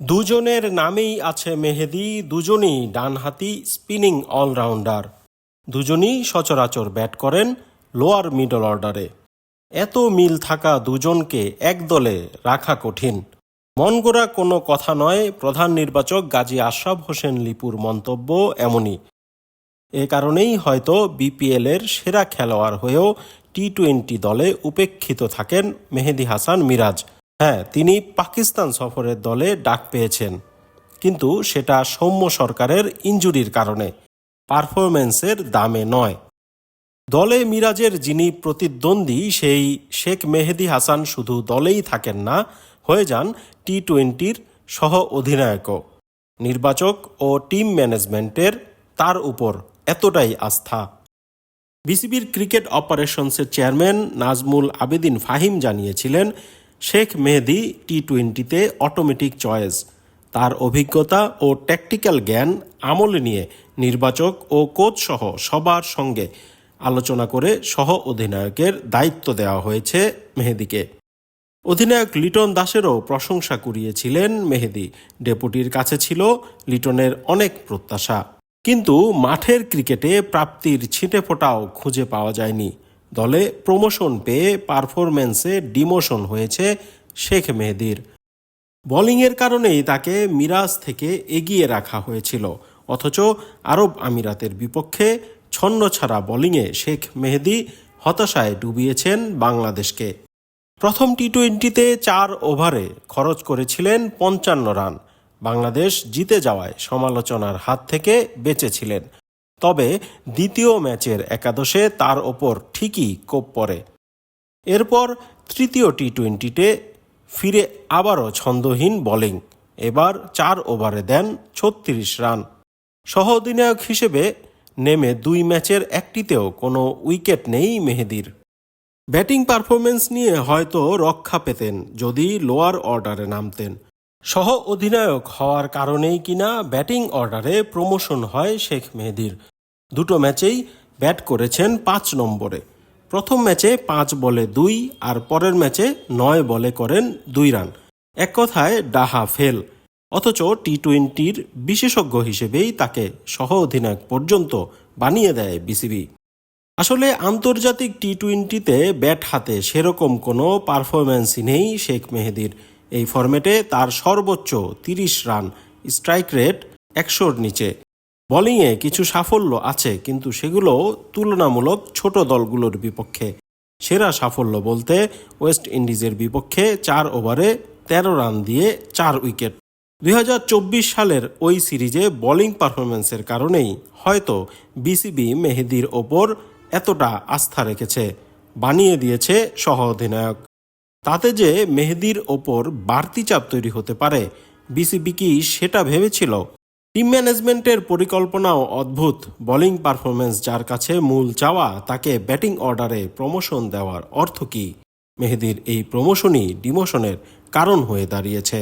দুজনের নামেই আছে মেহেদি, দুজনই ডানহাতি স্পিনিং অলরাউন্ডার। দুজনই সচরাচর ব্যাট করেন লোয়ার মিডল অর্ডারে। এত মিল থাকা দুজনকে এক দলে রাখা কঠিন। মন গড়া কোনো কথা নয়, প্রধান নির্বাচক গাজী আশরাফ হোসেন লিপুর মন্তব্য এমনই। এ কারণেই হয়তো বিপিএল এর সেরা খেলোয়াড় হয়েও টি টোয়েন্টি দলে উপেক্ষিত থাকেন মেহেদি হাসান মিরাজ। হ্যাঁ তিনি পাকিস্তান সফরের দলে ডাক পেয়েছেন। কিন্তু সেটা সৌম্য সরকারের ইঞ্জুরির কারণে, পারফরম্যান্সের দামে নয়। দলে মিরাজের যিনি প্রতিদ্বন্দ্বী, সেই শেখ মেহেদি হাসান শুধু দলেই থাকেন না, হয়ে যান টি টোয়েন্টির সহ অধিনায়কও। নির্বাচক ও টিম ম্যানেজমেন্টের তার উপর এতটাই আস্থা। বিসিবির ক্রিকেট অপারেশনসের চেয়ারম্যান নাজমুল আবেদিন ফাহিম জানিয়েছিলেন শেখ মেহেদি টি টোয়েন্টিতে অটোমেটিক চয়েস তার অভিজ্ঞতা ও ট্যাকটিক্যাল জ্ঞান আমলে নিয়ে নির্বাচক ও কোচ সহ সবার সঙ্গে আলোচনা করে সহ অধিনায়কের দায়িত্ব দেওয়া হয়েছে মেহেদিকে। অধিনায়ক লিটন দাসেরও প্রশংসা কুড়িয়েছিলেন মেহেদি। ডেপুটির কাছে ছিল লিটনের অনেক প্রত্যাশা। কিন্তু মাঠের ক্রিকেটে প্রাপ্তির ছিটে ফোটাও খুঁজে পাওয়া যায়নি। দলে প্রমোশন পেয়ে পারফরম্যান্সে ডিমোশন হয়েছে শেখ মেহেদির। বোলিংয়ের কারণেই তাকে মিরাজ থেকে এগিয়ে রাখা হয়েছিল। অথচ আরব আমিরাতের বিপক্ষে ছন্ন ছাড়া বোলিংয়ে শেখ মেহেদি হতাশায় ডুবিয়েছেন বাংলাদেশকে। প্রথম টি টোয়েন্টিতে চার ওভারে খরচ করেছিলেন পঞ্চান্ন রান। বাংলাদেশ জিতে যাওয়ায় সমালোচনার হাত থেকে বেঁচেছিলেন। তবে দ্বিতীয় ম্যাচের একাদশে তার ওপর ঠিকই কোপ পড়ে। এরপর তৃতীয় টি টোয়েন্টিতে ফিরে আবারও ছন্দহীন বোলিং। এবার চার ওভারে দেন ছত্রিশ রান। সহ অধিনায়ক হিসেবে নেমে দুই ম্যাচের একটিতেও কোনো উইকেট নেই মেহেদির। ব্যাটিং পারফরমেন্স নিয়ে হয়তো রক্ষা পেতেন যদি লোয়ার অর্ডারে নামতেন। সহ অধিনায়ক হওয়ার কারণেই কিনা ব্যাটিং অর্ডারে প্রমোশন হয় শেখ মেহেদির। দুটো ম্যাচেই ব্যাট করেছেন পাঁচ নম্বরে। প্রথম ম্যাচে পাঁচ বলে দুই আর পরের ম্যাচে নয় বলে করেন দুই রান। এক কথায় ডাহা ফেল। অথচ টি টোয়েন্টির বিশেষজ্ঞ হিসেবেই তাকে সহ অধিনায়ক পর্যন্ত বানিয়ে দেয় বিসিবি। আসলে আন্তর্জাতিক টি টোয়েন্টিতে ব্যাট হাতে সেরকম কোনো পারফরম্যান্সই নেই শেখ মেহেদির। এই ফরম্যাটে তার সর্বোচ্চ তিরিশ রান, স্ট্রাইক রেট একশোর নিচে। বোলিংয়ে কিছু সাফল্য আছে, কিন্তু সেগুলো তুলনামূলক ছোট দলগুলোর বিপক্ষে। সেরা সাফল্য বলতে ওয়েস্ট ইন্ডিজের বিপক্ষে চার ওভারে তেরো রান দিয়ে চার উইকেট। দুই হাজার চব্বিশ সালের ওই সিরিজে বোলিং পারফরমেন্সের কারণেই হয়তো বিসিবি মেহেদির ওপর এতটা আস্থা রেখেছে, বানিয়ে দিয়েছে সহ অধিনায়ক। তাতে যে মেহেদির ওপর বাড়তি চাপ তৈরি হতে পারে, বিসিবি কি সেটা ভেবেছিল? টিম ম্যানেজমেন্টের পরিকল্পনাও অদ্ভুত। বোলিং পারফরমেন্স যার কাছে মূল চাওয়া, তাকে ব্যাটিং অর্ডারে প্রমোশন দেওয়ার অর্থ কী? মেহেদির এই প্রমোশনই ডিমোশনের কারণ হয়ে দাঁড়িয়েছে।